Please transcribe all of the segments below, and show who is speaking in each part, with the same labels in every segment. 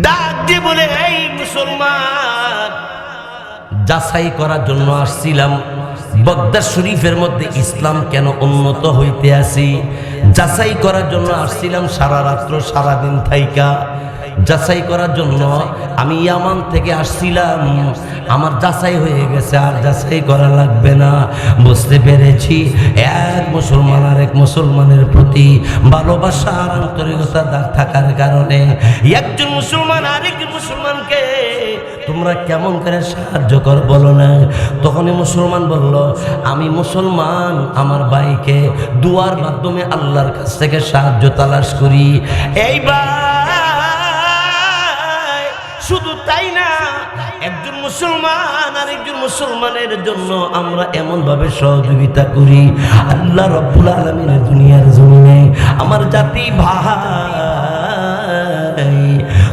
Speaker 1: ডাক দিয়ে বলে, এই মুসলমান, যাচাই করার জন্য আসছিলাম। বদ্দা শরীফের মধ্যে ইসলাম কেন উন্নত হইতে আসি? যাচাই করার জন্য আসছিলাম সারা রাত্র, সারাদিন থাইকা। যাচাই করার জন্য আমি ইয়ামান থেকে আসছিলাম। আমার যাচাই হয়ে গেছে, আর যাচাই করা লাগবে না। বুঝতে পেরেছি, এক মুসলমান আর এক মুসলমানের প্রতি ভালোবাসা আর আন্তরিকতা থাকার কারণে একজন মুসলমান আরেকজন মুসলমানকে তোমরা কেমন করে সাহায্য কর বলো না? তখনই মুসলমান বলল, আমি মুসলমান, আমার ভাইকে দুয়ার মাধ্যমে আল্লাহর কাছ থেকে সাহায্য তালাশ করি। এইবার শুধু তাই না, একজন মুসলমান আর একজন মুসলমানের জন্য আমরা এমন ভাবে সহযোগিতা করি। আল্লাহ রব্বুল আলমিনের দুনিয়ার জমিনে আমার জাতি ভাই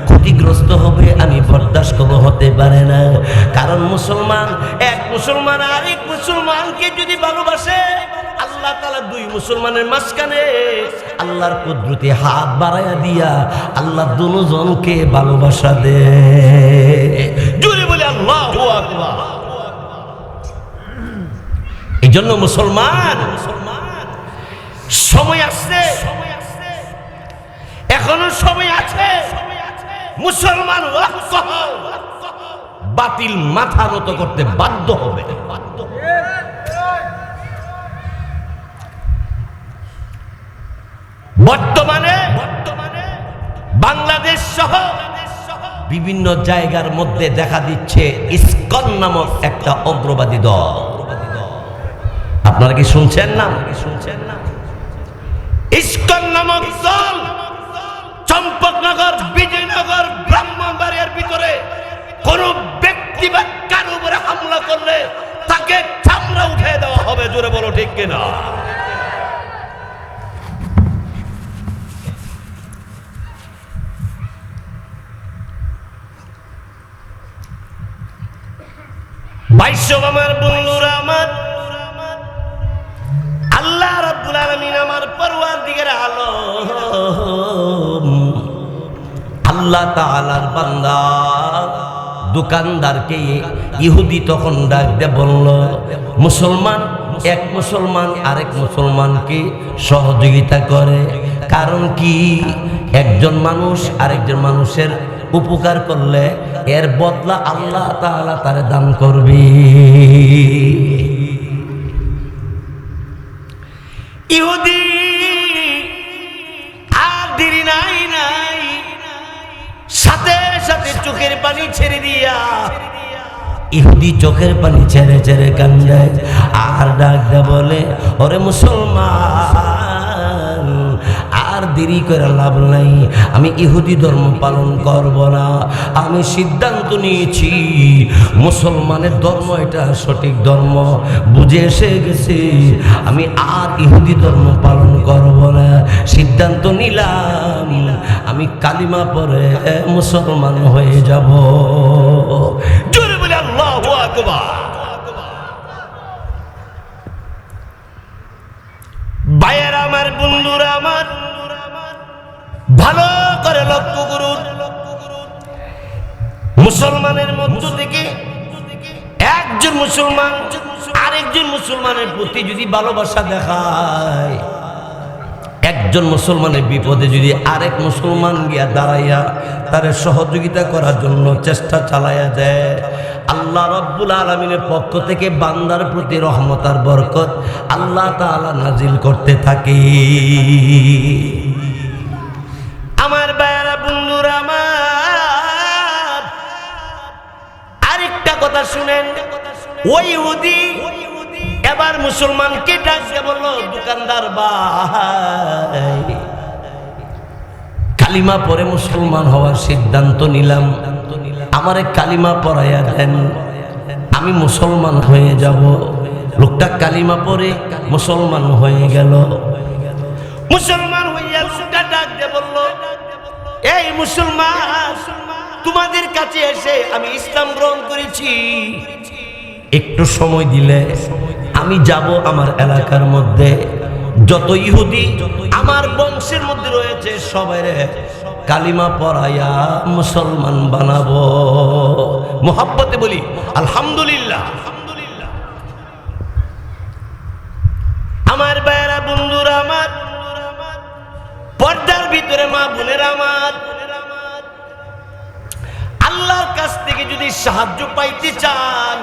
Speaker 1: ক্ষতিগ্রস্ত হবে, আমি বরদাস্ত হতে পারে না। কারণ মুসলমান, এক মুসলমান আরেক মুসলমানকে যদি ভালোবাসে আল্লাহ তালা দুই মুসলমানের মাঝখানে আল্লাহর হাত বাড়াইয়া দিয়া আল্লাহ দুজনকে ভালোবাসা দে। জুড়ে বলে আল্লাহ এই জন্য মুসলমান, সময় আসছে এখনও সময় আছে, মুসলমান বাতিল মাথা নত করতে বাধ্য হবে বাধ্য হবে। বর্তমানে বর্তমানে বাংলাদেশ সহ বিভিন্ন জায়গার মধ্যে দেখা দিচ্ছে ইস্কন নামক একটা অগ্রবাদী দল। আপনারা কি শুনছেন না? কি শুনছেন না ইস্কন নামক দল চম্পকনগর, বিজয়নগর, ব্রাহ্মণবাড়িয়ার ভিতরে কোন ব্যক্তি বা কারও উপরে হামলা করলে তাকে চামড়া উঠে দেওয়া হবে, জোরে বলো ঠিক কিনা? বাইশব আমার বন্ধুরা আমার। আল্লাহ রাব্বুল আলামিন আমার পরওয়ার দিকের আলো আল্লাহ তাআলার বান্দা, দোকানদারকে ইহুদি তখন ডাক দিয়ে বলল, মুসলমান, এক মুসলমান আরেক মুসলমানকে সহযোগিতা করে। কারণ কি? একজন মানুষ আরেকজন মানুষের উপকার করলে এর বদলা আল্লাহ তাআলা তারে দান করবে। ইহুদি, আর দেরি নাই নাই। সাথে সাথে চোখের পানি ছেড়ে দিয়া। ইহুদি চোখের পানি ছেড়ে ছেড়ে কান্দে। আর ডাক দে বলে, ওরে মুসলমান দেরি করে লাভ নাই। আমি ইহুদি ধর্ম পালন করব না। আমি সিদ্ধান্ত নিয়েছি, মুসলমানের ধর্ম এটা সঠিক ধর্ম, বুঝে এসে গেছে। আমি আর ইহুদি ধর্ম পালন করব না। সিদ্ধান্ত নিলাম, আমি কালিমা পরে মুসলমান হয়ে যাব। জোরে আমার, বন্ধুরা আমার ভালো করে লক্ষ্য করুন। মুসলমানের মধ্য থেকে একজন মুসলমান আরেকজন মুসলমানের প্রতি যদি ভালোবাসা দেখায়, একজন মুসলমানের বিপদে যদি আরেক মুসলমান গিয়া দাঁড়াইয়া তার সহযোগিতা করার জন্য চেষ্টা চালাইয়া দেয়, আল্লাহ রব্বুল আলমিনের পক্ষ থেকে বান্দার প্রতি রহমত আর বরকত আল্লাহ তাআলা নাজিল করতে থাকে। ওই ইহুদি, এবার মুসলমানকে ডাকতে বলল, দোকানদার ভাই, কালিমা পরে মুসলমান হওয়ার সিদ্ধান্ত নিলাম। আমারে কালিমা পড়াইয়া দেন। আমি মুসলমান হয়ে যাব। লোকটা কালিমা পরে মুসলমান হয়ে গেল। মুসলমান হইয়া লোকটা ডাক দিয়ে বলল, এই মুসলমান, তোমাদের কাছে এসে আমি ইসলাম গ্রহণ করেছি। একটু সময় দিলে আমি যাব আমার এলাকার মধ্যে। যত ইহুদি আমার বংশের মধ্যে রয়েছে সবাই কালিমা পড়াইয়া মুসলমান বানাবো। মোহাব্বতে বলি, আলহামদুলিল্লাহ। আমার ভাইয়েরা, বন্ধুরা আমার, পর্দার ভিতরে মা বোনের আমার, আল্লাহর কাছ থেকে যদি সাহায্য পাইতে চান